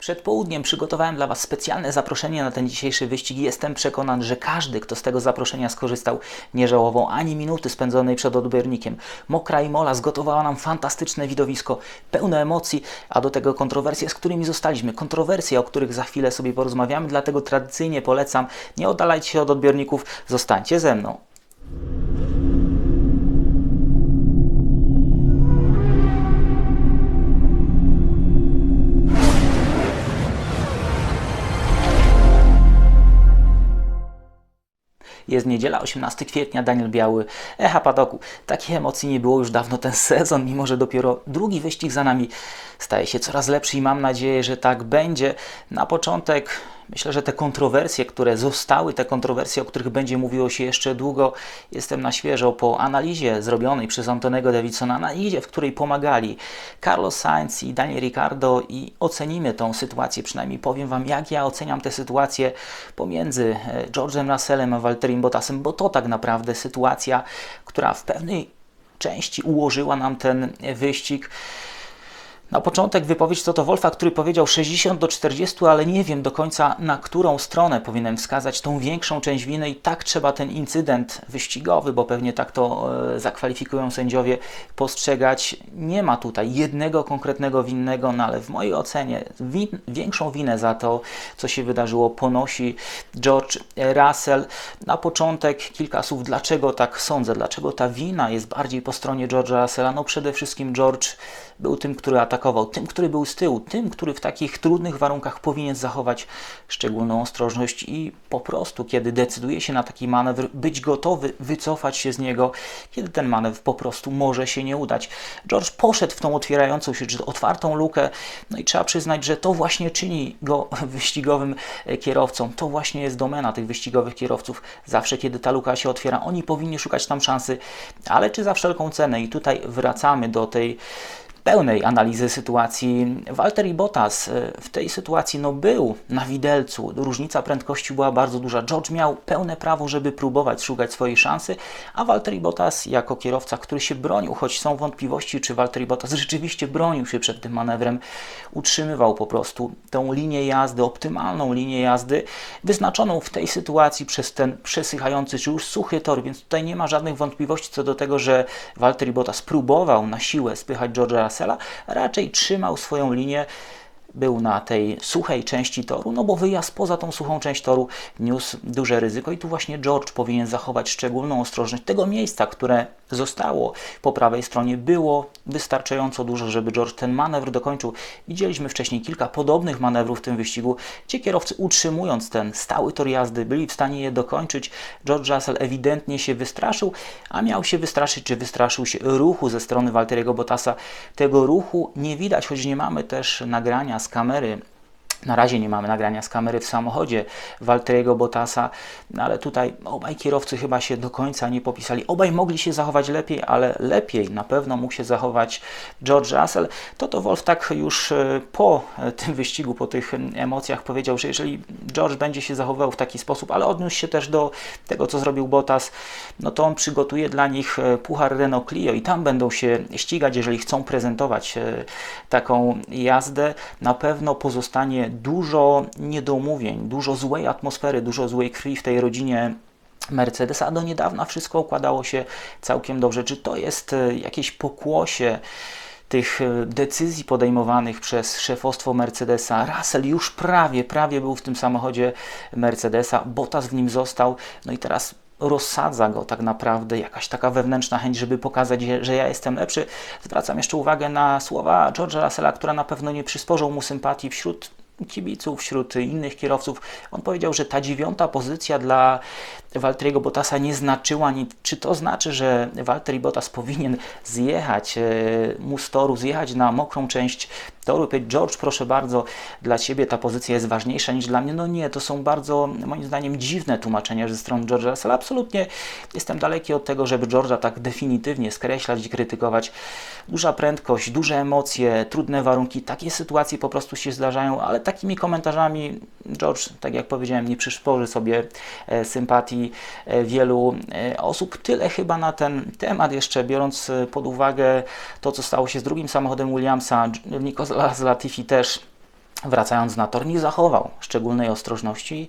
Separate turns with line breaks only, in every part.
Przed południem przygotowałem dla Was specjalne zaproszenie na ten dzisiejszy wyścig i jestem przekonany, że każdy, kto z tego zaproszenia skorzystał, nie żałował ani minuty spędzonej przed odbiornikiem. Mokra i Mola zgotowała nam fantastyczne widowisko, pełne emocji, a do tego kontrowersje, z którymi zostaliśmy. Kontrowersje, o których za chwilę sobie porozmawiamy, dlatego tradycyjnie polecam, nie oddalajcie się od odbiorników, zostańcie ze mną. Jest niedziela, 18 kwietnia, Daniel Biały, Echa Padoku. Takich emocji nie było już dawno ten sezon, mimo że dopiero drugi wyścig za nami staje się coraz lepszy i mam nadzieję, że tak będzie. Na początek myślę, że te kontrowersje, które zostały, te kontrowersje, o których będzie mówiło się jeszcze długo, jestem na świeżo po analizie zrobionej przez Antonego Davidsona, analizie, w której pomagali Carlos Sainz i Daniel Ricciardo i ocenimy tą sytuację, przynajmniej powiem Wam, jak ja oceniam tę sytuację pomiędzy e, George'em Russellem a Valtterim Bottasem, bo to tak naprawdę sytuacja, która w pewnej części ułożyła nam ten wyścig. Na początek wypowiedź to to Wolfa, który powiedział 60 do 40, ale nie wiem do końca na którą stronę powinienem wskazać tą większą część winy i tak trzeba ten incydent wyścigowy, bo pewnie tak to e, zakwalifikują sędziowie, postrzegać. Nie ma tutaj jednego konkretnego winnego, no ale w mojej ocenie win, większą winę za to, co się wydarzyło, ponosi George Russell. Na początek kilka słów, dlaczego tak sądzę, dlaczego ta wina jest bardziej po stronie George'a Russella. No przede wszystkim George był tym, który atakował, tym, który był z tyłu, tym, który w takich trudnych warunkach powinien zachować szczególną ostrożność i po prostu, kiedy decyduje się na taki manewr, być gotowy wycofać się z niego, kiedy ten manewr po prostu może się nie udać. George poszedł w tą otwierającą się, czy otwartą lukę, no i trzeba przyznać, że to właśnie czyni go wyścigowym kierowcą. To właśnie jest domena tych wyścigowych kierowców. Zawsze, kiedy ta luka się otwiera, oni powinni szukać tam szansy, ale czy za wszelką cenę? I tutaj wracamy do tej pełnej analizy sytuacji. Valtteri Bottas e, w tej sytuacji no, był na widelcu. Różnica prędkości była bardzo duża. George miał pełne prawo, żeby próbować szukać swojej szansy, a Valtteri Bottas jako kierowca, który się bronił, choć są wątpliwości, czy Valtteri Bottas rzeczywiście bronił się przed tym manewrem, utrzymywał po prostu tą linię jazdy, optymalną linię jazdy, wyznaczoną w tej sytuacji przez ten przesychający, czy już suchy tor, więc tutaj nie ma żadnych wątpliwości co do tego, że Valtteri Bottas próbował na siłę spychać George'a Russella, raczej trzymał swoją linię był na tej suchej części toru, no bo wyjazd poza tą suchą część toru niósł duże ryzyko i tu właśnie George powinien zachować szczególną ostrożność. Tego miejsca, które zostało po prawej stronie, było wystarczająco dużo, żeby George ten manewr dokończył. Widzieliśmy wcześniej kilka podobnych manewrów w tym wyścigu, gdzie kierowcy utrzymując ten stały tor jazdy byli w stanie je dokończyć. George Russell ewidentnie się wystraszył, a miał się wystraszyć, czy wystraszył się ruchu ze strony Walteriego Bottasa. Tego ruchu nie widać, choć nie mamy też nagrania z kamery na razie nie mamy nagrania z kamery w samochodzie Walteriego Bottasa, no ale tutaj obaj kierowcy chyba się do końca nie popisali. Obaj mogli się zachować lepiej, ale lepiej na pewno mógł się zachować George Russell. To to Wolf tak już e, po e, tym wyścigu, po tych emocjach powiedział, że jeżeli George będzie się zachowywał w taki sposób, ale odniósł się też do tego, co zrobił Bottas, no to on przygotuje dla nich e, puchar Renault Clio i tam będą się ścigać, jeżeli chcą prezentować taką jazdę. Na pewno pozostanie dużo niedomówień, dużo złej atmosfery, dużo złej krwi w tej rodzinie Mercedesa, do niedawna wszystko układało się całkiem dobrze. Czy to jest e, jakieś pokłosie tych e, decyzji podejmowanych przez szefostwo Mercedesa? Russell już prawie, prawie był w tym samochodzie Mercedesa, Bottas w nim został, no i teraz rozsadza go tak naprawdę jakaś taka wewnętrzna chęć, żeby pokazać, że ja jestem lepszy. Zwracam jeszcze uwagę na słowa George'a Russella, która na pewno nie przysporzą mu sympatii wśród kibiców, wśród innych kierowców. On powiedział, że ta dziewiąta pozycja dla Walteriego Bottasa nie znaczyła nic. Czy to znaczy, że Walteri Bottas powinien zjechać e, mu z toru, zjechać na mokrą część toru powiedzieć, George, proszę bardzo, dla Ciebie ta pozycja jest ważniejsza niż dla mnie? No nie, to są bardzo, moim zdaniem, dziwne tłumaczenia ze strony George'a Russella. Absolutnie jestem daleki od tego, żeby George'a tak definitywnie skreślać i krytykować. Duża prędkość, duże emocje, trudne warunki, takie sytuacje po prostu się zdarzają, ale takimi komentarzami George, tak jak powiedziałem, nie przyszporzy sobie e, sympatii e, wielu e, osób. Tyle chyba na ten temat jeszcze, biorąc pod uwagę to, co stało się z drugim samochodem Williamsa, Latifi też wracając na tor, nie zachował szczególnej ostrożności.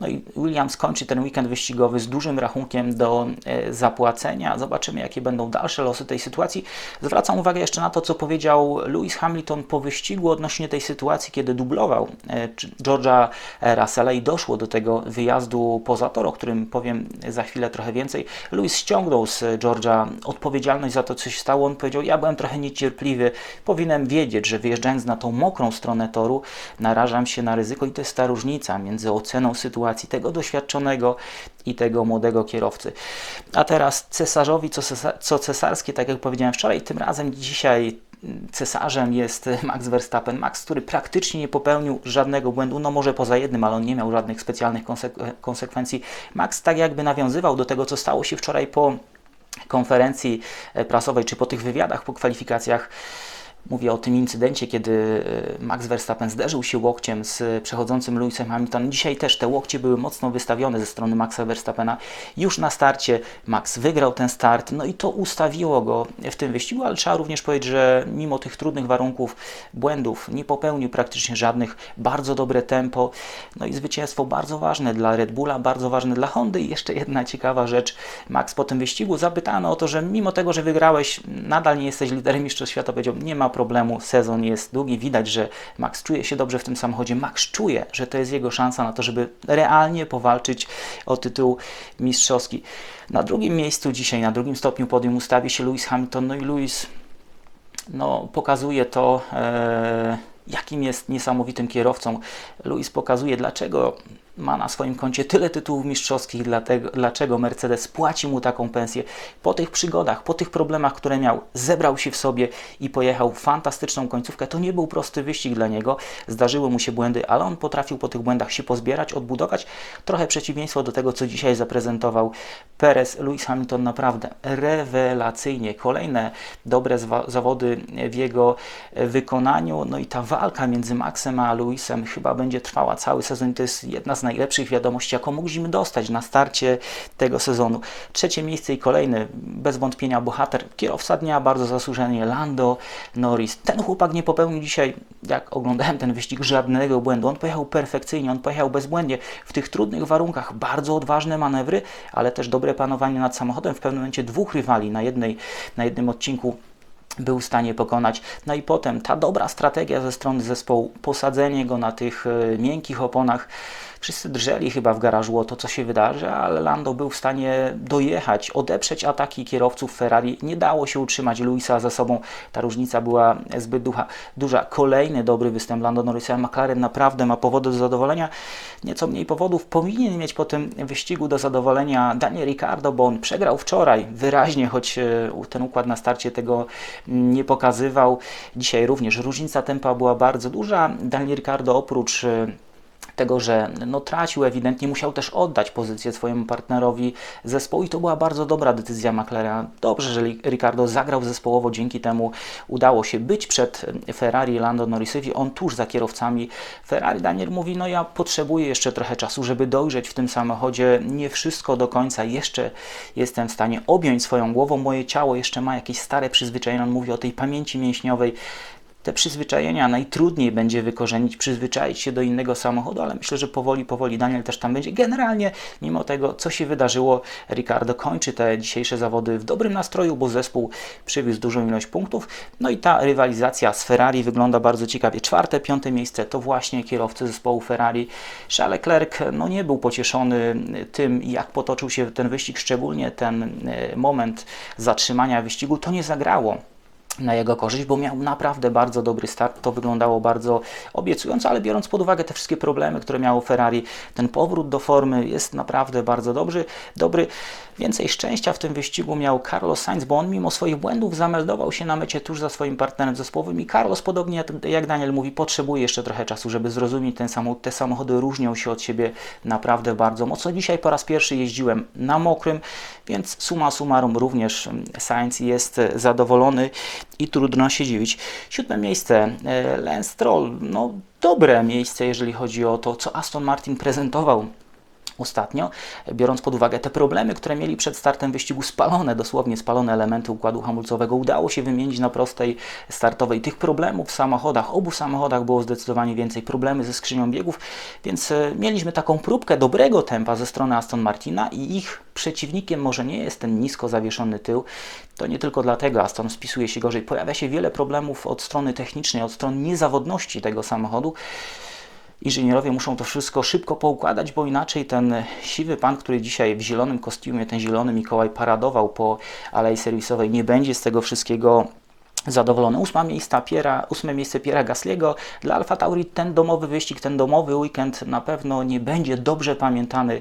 No i Williams kończy ten weekend wyścigowy z dużym rachunkiem do e, zapłacenia. Zobaczymy, jakie będą dalsze losy tej sytuacji. Zwracam uwagę jeszcze na to, co powiedział Lewis Hamilton po wyścigu odnośnie tej sytuacji, kiedy dublował e, George'a Russella i doszło do tego wyjazdu poza tor, o którym powiem za chwilę trochę więcej. Lewis ściągnął z George'a odpowiedzialność za to, co się stało. On powiedział, ja byłem trochę niecierpliwy, powinienem wiedzieć, że wyjeżdżając na tą mokrą stronę toru, narażam się na ryzyko i to jest ta różnica między oceną sytuacji tego doświadczonego i tego młodego kierowcy. A teraz cesarzowi co, cesarskie, tak jak powiedziałem wczoraj, tym razem dzisiaj cesarzem jest Max Verstappen. Max, który praktycznie nie popełnił żadnego błędu, no może poza jednym, ale on nie miał żadnych specjalnych konsekwencji. Max tak jakby nawiązywał do tego, co stało się wczoraj po konferencji prasowej, czy po tych wywiadach, po kwalifikacjach Mówię o tym incydencie, kiedy e, Max Verstappen zderzył się łokciem z przechodzącym Lewisem Hamiltonem. Dzisiaj też te łokcie były mocno wystawione ze strony Maxa Verstappena. Już na starcie Max wygrał ten start, no i to ustawiło go w tym wyścigu, ale trzeba również powiedzieć, że mimo tych trudnych warunków, błędów, nie popełnił praktycznie żadnych. Bardzo dobre tempo, no i zwycięstwo bardzo ważne dla Red Bulla, bardzo ważne dla Hondy. I jeszcze jedna ciekawa rzecz. Max po tym wyścigu zapytano o to, że mimo tego, że wygrałeś, nadal nie jesteś liderem mistrzostw świata, powiedział, nie ma problemu, sezon jest długi, widać, że Max czuje się dobrze w tym samochodzie, Max czuje, że to jest jego szansa na to, żeby realnie powalczyć o tytuł mistrzowski. Na drugim miejscu dzisiaj, na drugim stopniu podium ustawi się Lewis Hamilton, no i Lewis no, pokazuje to, e, jakim jest niesamowitym kierowcą. Lewis pokazuje, dlaczego ma na swoim koncie tyle tytułów mistrzowskich, dlatego, dlaczego Mercedes płaci mu taką pensję. Po tych przygodach, po tych problemach, które miał, zebrał się w sobie i pojechał fantastyczną końcówkę. To nie był prosty wyścig dla niego, zdarzyły mu się błędy, ale on potrafił po tych błędach się pozbierać, odbudować. Trochę przeciwieństwo do tego, co dzisiaj zaprezentował Perez. Lewis Hamilton naprawdę rewelacyjnie. Kolejne dobre zawody w jego wykonaniu. No i ta walka między Maxem a Lewisem chyba będzie trwała cały sezon. To jest jedna z najlepszych wiadomości, jaką mogliśmy dostać na starcie tego sezonu. Trzecie miejsce i kolejny, bez wątpienia bohater, kierowca dnia, bardzo zasłużenie, Lando Norris. Ten chłopak nie popełnił dzisiaj, jak oglądałem ten wyścig, żadnego błędu. On pojechał perfekcyjnie, on pojechał bezbłędnie w tych trudnych warunkach, bardzo odważne manewry, ale też dobre panowanie nad samochodem. W pewnym momencie dwóch rywali na, jednej, na jednym odcinku był w stanie pokonać. No i potem ta dobra strategia ze strony zespołu, posadzenie go na tych e, miękkich oponach, Wszyscy drżeli chyba w garażu o to, co się wydarzy, ale Lando był w stanie dojechać, odeprzeć ataki kierowców Ferrari. Nie dało się utrzymać Luisa za sobą. Ta różnica była zbyt ducha, duża. Kolejny dobry występ Lando Norrisa. McLaren naprawdę ma powody do zadowolenia. Nieco mniej powodów powinien mieć po tym wyścigu do zadowolenia Daniel Ricciardo, bo on przegrał wczoraj wyraźnie, choć e, ten układ na starcie tego nie pokazywał. Dzisiaj również różnica tempa była bardzo duża. Daniel Ricciardo oprócz e, tego, że no, tracił ewidentnie, musiał też oddać pozycję swojemu partnerowi zespołu i to była bardzo dobra decyzja McLarena. Dobrze, że Ricardo zagrał zespołowo, dzięki temu udało się być przed Ferrari Lando Norrisowi, on tuż za kierowcami. Ferrari. Daniel mówi, no ja potrzebuję jeszcze trochę czasu, żeby dojrzeć w tym samochodzie, nie wszystko do końca, jeszcze jestem w stanie objąć swoją głową, moje ciało jeszcze ma jakieś stare przyzwyczajenia, on mówi o tej pamięci mięśniowej, te przyzwyczajenia najtrudniej będzie wykorzenić, przyzwyczaić się do innego samochodu, ale myślę, że powoli, powoli Daniel też tam będzie. Generalnie, mimo tego, co się wydarzyło, Ricardo kończy te dzisiejsze zawody w dobrym nastroju, bo zespół przywiózł dużą ilość punktów. No i ta rywalizacja z Ferrari wygląda bardzo ciekawie. Czwarte, piąte miejsce to właśnie kierowcy zespołu Ferrari. Charles Leclerc no, nie był pocieszony tym, jak potoczył się ten wyścig, szczególnie ten e, moment zatrzymania wyścigu. To nie zagrało na jego korzyść, bo miał naprawdę bardzo dobry start. To wyglądało bardzo obiecująco, ale biorąc pod uwagę te wszystkie problemy, które miało Ferrari, ten powrót do formy jest naprawdę bardzo dobry. dobry. Więcej szczęścia w tym wyścigu miał Carlos Sainz, bo on mimo swoich błędów zameldował się na mecie tuż za swoim partnerem zespołowym i Carlos, podobnie jak Daniel mówi, potrzebuje jeszcze trochę czasu, żeby zrozumieć ten samochód. Te samochody różnią się od siebie naprawdę bardzo mocno. Dzisiaj po raz pierwszy jeździłem na mokrym, więc suma summarum również Sainz jest zadowolony i trudno się dziwić. Siódme miejsce, e, Lance Stroll, no dobre miejsce, jeżeli chodzi o to, co Aston Martin prezentował ostatnio, biorąc pod uwagę te problemy, które mieli przed startem wyścigu, spalone, dosłownie spalone elementy układu hamulcowego, udało się wymienić na prostej startowej. Tych problemów w samochodach, obu samochodach było zdecydowanie więcej, problemy ze skrzynią biegów, więc e, mieliśmy taką próbkę dobrego tempa ze strony Aston Martina i ich przeciwnikiem może nie jest ten nisko zawieszony tył. To nie tylko dlatego Aston spisuje się gorzej. Pojawia się wiele problemów od strony technicznej, od strony niezawodności tego samochodu. Inżynierowie muszą to wszystko szybko poukładać, bo inaczej ten siwy pan, który dzisiaj w zielonym kostiumie, ten zielony Mikołaj paradował po alei serwisowej, nie będzie z tego wszystkiego zadowolony. Ósma miejsca Piera, ósme miejsce Piera Gasliego. Dla Alfa Tauri ten domowy wyścig, ten domowy weekend na pewno nie będzie dobrze pamiętany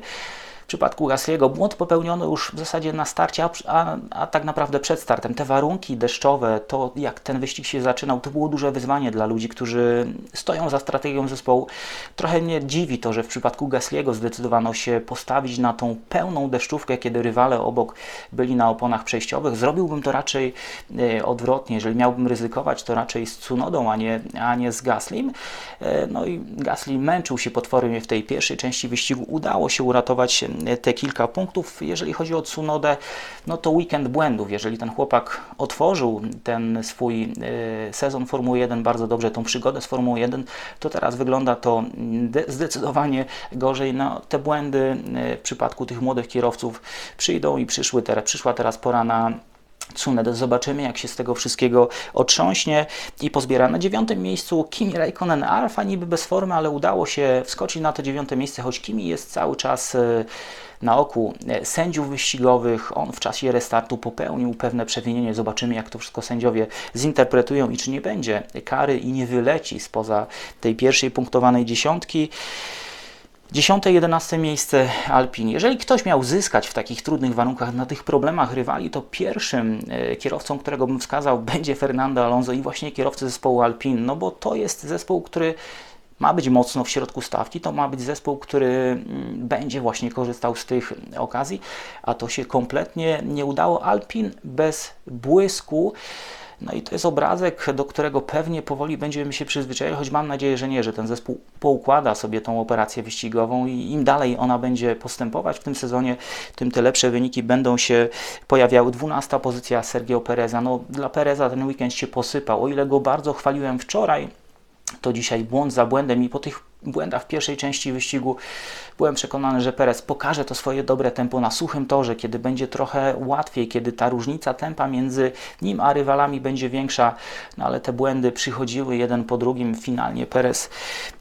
w przypadku Gasliego błąd popełniono już w zasadzie na starcie, a, a, tak naprawdę przed startem. Te warunki deszczowe, to jak ten wyścig się zaczynał, to było duże wyzwanie dla ludzi, którzy stoją za strategią zespołu. Trochę mnie dziwi to, że w przypadku Gasliego zdecydowano się postawić na tą pełną deszczówkę, kiedy rywale obok byli na oponach przejściowych. Zrobiłbym to raczej e, odwrotnie. Jeżeli miałbym ryzykować, to raczej z Cunodą, a nie, a nie z Gaslim. E, no i Gasly męczył się potwornie w tej pierwszej części wyścigu. Udało się uratować te kilka punktów. Jeżeli chodzi o Tsunodę, no to weekend błędów. Jeżeli ten chłopak otworzył ten swój e, sezon Formuły 1 bardzo dobrze, tą przygodę z Formuły 1, to teraz wygląda to zdecydowanie gorzej. No, te błędy e, w przypadku tych młodych kierowców przyjdą i przyszły teraz, przyszła teraz pora na Tsunodę. Zobaczymy, jak się z tego wszystkiego otrząśnie i pozbiera. Na dziewiątym miejscu Kimi Raikkonen Alfa, niby bez formy, ale udało się wskoczyć na to dziewiąte miejsce, choć Kimi jest cały czas e, na oku e, sędziów wyścigowych. On w czasie restartu popełnił pewne przewinienie. Zobaczymy, jak to wszystko sędziowie zinterpretują i czy nie będzie kary i nie wyleci spoza tej pierwszej punktowanej dziesiątki. 10-11 miejsce Alpin. Jeżeli ktoś miał zyskać w takich trudnych warunkach na tych problemach rywali, to pierwszym e, kierowcą, którego bym wskazał, będzie Fernando Alonso i właśnie kierowcy zespołu Alpin, no bo to jest zespół, który ma być mocno w środku stawki, to ma być zespół, który mm, będzie właśnie korzystał z tych okazji, a to się kompletnie nie udało. Alpin bez błysku. No i to jest obrazek, do którego pewnie powoli będziemy się przyzwyczajać, choć mam nadzieję, że nie, że ten zespół poukłada sobie tą operację wyścigową i im dalej ona będzie postępować w tym sezonie, tym te lepsze wyniki będą się pojawiały. 12 pozycja Sergio Pereza. No dla Pereza ten weekend się posypał. O ile go bardzo chwaliłem wczoraj, to dzisiaj błąd za błędem i po tych błędach w pierwszej części wyścigu. Byłem przekonany, że Perez pokaże to swoje dobre tempo na suchym torze, kiedy będzie trochę łatwiej, kiedy ta różnica tempa między nim a rywalami będzie większa, no ale te błędy przychodziły jeden po drugim. Finalnie Perez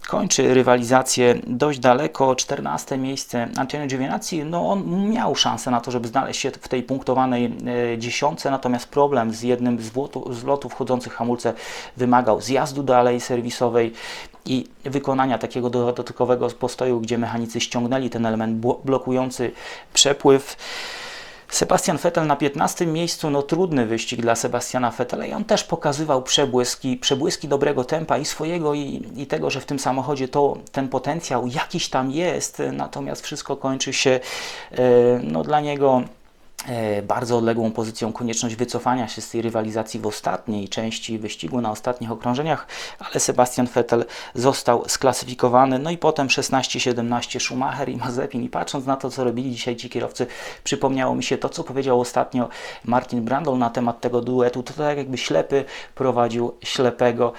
kończy rywalizację dość daleko, 14 miejsce Antonio Giovinazzi, no on miał szansę na to, żeby znaleźć się w tej punktowanej e, dziesiątce, natomiast problem z jednym z, lotów wchodzących hamulce wymagał zjazdu do alei serwisowej i wykonania takiego dodatkowego postoju, gdzie mechanicy ściągnęli ten element blokujący przepływ. Sebastian Vettel na 15 miejscu, no trudny wyścig dla Sebastiana Vettela i on też pokazywał przebłyski, przebłyski dobrego tempa i swojego i, i tego, że w tym samochodzie to ten potencjał jakiś tam jest, natomiast wszystko kończy się e, no, dla niego bardzo odległą pozycją konieczność wycofania się z tej rywalizacji w ostatniej części wyścigu, na ostatnich okrążeniach, ale Sebastian Vettel został sklasyfikowany. No i potem 16-17 Schumacher i Mazepin. I patrząc na to, co robili dzisiaj ci kierowcy, przypomniało mi się to, co powiedział ostatnio Martin Brandl na temat tego duetu. To tak jakby ślepy prowadził ślepego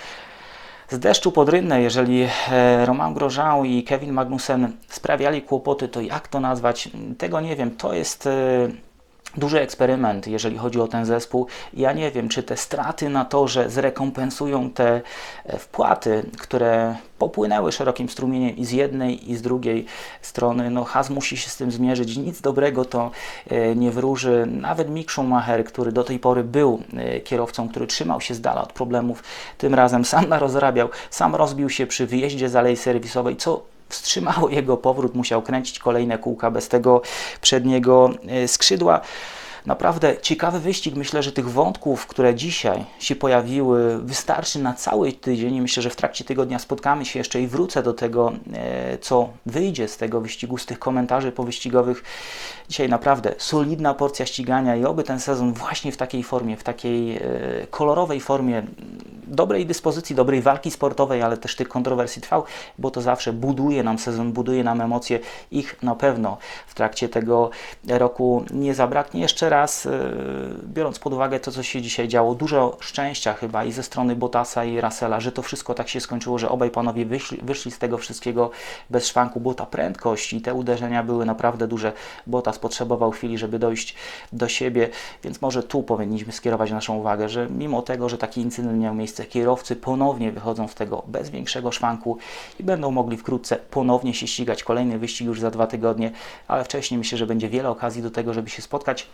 z deszczu pod rynnę, jeżeli e, Romain Grosjean i Kevin Magnussen sprawiali kłopoty, to jak to nazwać? Tego nie wiem. To jest e, duży eksperyment, jeżeli chodzi o ten zespół. Ja nie wiem, czy te straty na to, że zrekompensują te e, wpłaty, które popłynęły szerokim strumieniem i z jednej, i z drugiej strony. No, Has musi się z tym zmierzyć. Nic dobrego to e, nie wróży. Nawet Mick Schumacher, który do tej pory był e, kierowcą, który trzymał się z dala od problemów, tym razem sam narozrabiał, sam rozbił się przy wyjeździe z alei serwisowej, co wstrzymało jego powrót, musiał kręcić kolejne kółka bez tego przedniego e, skrzydła. Naprawdę ciekawy wyścig. Myślę, że tych wątków, które dzisiaj się pojawiły, wystarczy na cały tydzień myślę, że w trakcie tygodnia spotkamy się jeszcze i wrócę do tego, e, co wyjdzie z tego wyścigu, z tych komentarzy powyścigowych. Dzisiaj naprawdę solidna porcja ścigania i oby ten sezon właśnie w takiej formie, w takiej e, kolorowej formie, dobrej dyspozycji, dobrej walki sportowej, ale też tych kontrowersji trwał, bo to zawsze buduje nam sezon, buduje nam emocje. Ich na pewno w trakcie tego roku nie zabraknie. Jeszcze raz, e, biorąc pod uwagę to, co się dzisiaj działo, dużo szczęścia chyba i ze strony Bottasa i Russella, że to wszystko tak się skończyło, że obaj panowie wyszli, wyszli z tego wszystkiego bez szwanku, bo ta prędkość i te uderzenia były naprawdę duże. Bottas potrzebował chwili, żeby dojść do siebie, więc może tu powinniśmy skierować naszą uwagę, że mimo tego, że taki incydent miał miejsce, kierowcy ponownie wychodzą z tego bez większego szwanku i będą mogli wkrótce ponownie się ścigać. Kolejny wyścig już za dwa tygodnie, ale wcześniej myślę, że będzie wiele okazji do tego, żeby się spotkać.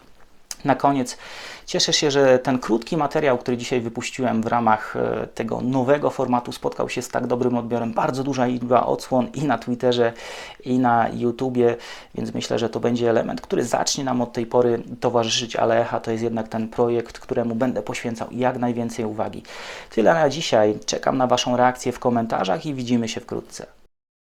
Na koniec cieszę się, że ten krótki materiał, który dzisiaj wypuściłem w ramach e, tego nowego formatu, spotkał się z tak dobrym odbiorem. Bardzo duża liczba odsłon i na Twitterze, i na YouTubie, więc myślę, że to będzie element, który zacznie nam od tej pory towarzyszyć, ale Echa to jest jednak ten projekt, któremu będę poświęcał jak najwięcej uwagi. Tyle na dzisiaj. Czekam na Waszą reakcję w komentarzach i widzimy się wkrótce.